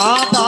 Abba.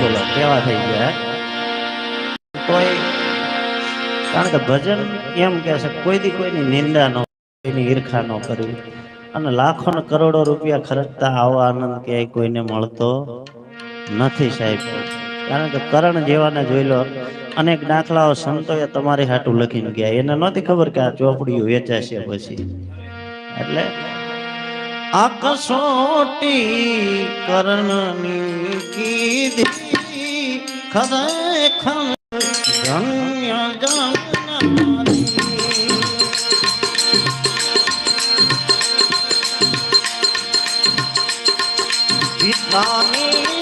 બોલો કેવા થઈ ગયા કોઈ કારણ કે ભજન એમ કે છે કોઈ દી કોઈની નિંદા ન કોઈની ઈર્ખા ન કરવી. અને લાખો ને કરોડો રૂપિયા ખર્ચતા આવો આનંદ ક્યાંય કોઈને મળતો નથી સાહેબ. કારણ કે કરણ જેવાને જોઈ લો, અનેક દાખલાઓ સંતોએ તમારી હાટું લખીને ગયા. એને નહોતી ખબર કે આ ચોપડીઓ વેચાશે પછી. એટલે આ કસોટી કરણની કીધી ખરેખર ધન્ય જાણનારી. પિતાની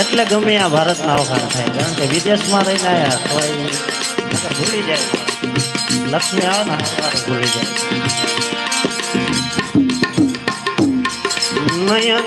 એટલે ગમે આ ભારતના વખાણ થાય. કારણ કે વિદેશમાં રહીને આવ્યા તો ભૂલી જાય. લક્ષ્મી આવે ને ભૂલી જાય. નયન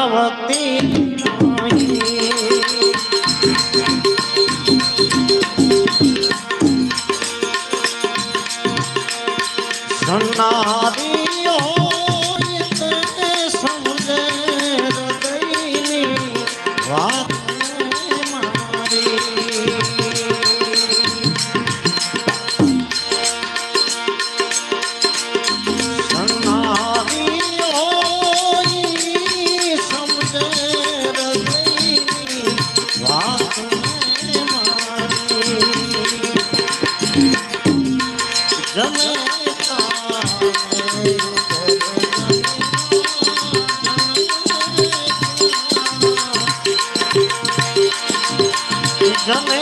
ધનાદિયો જમે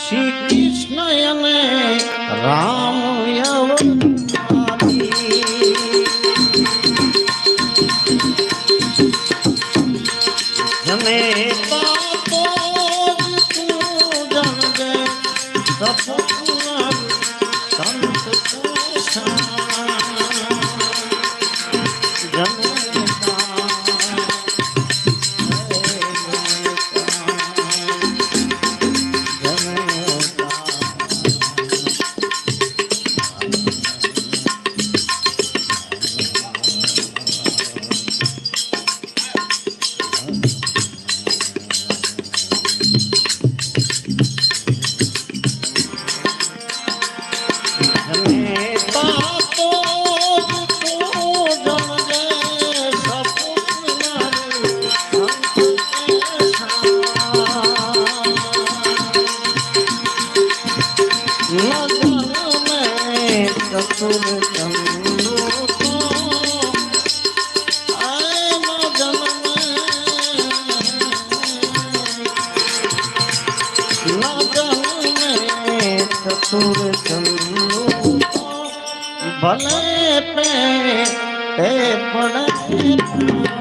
શ્રી કૃષ્ણ અને રામ સપોષા સુરતમ ભલે પે પણ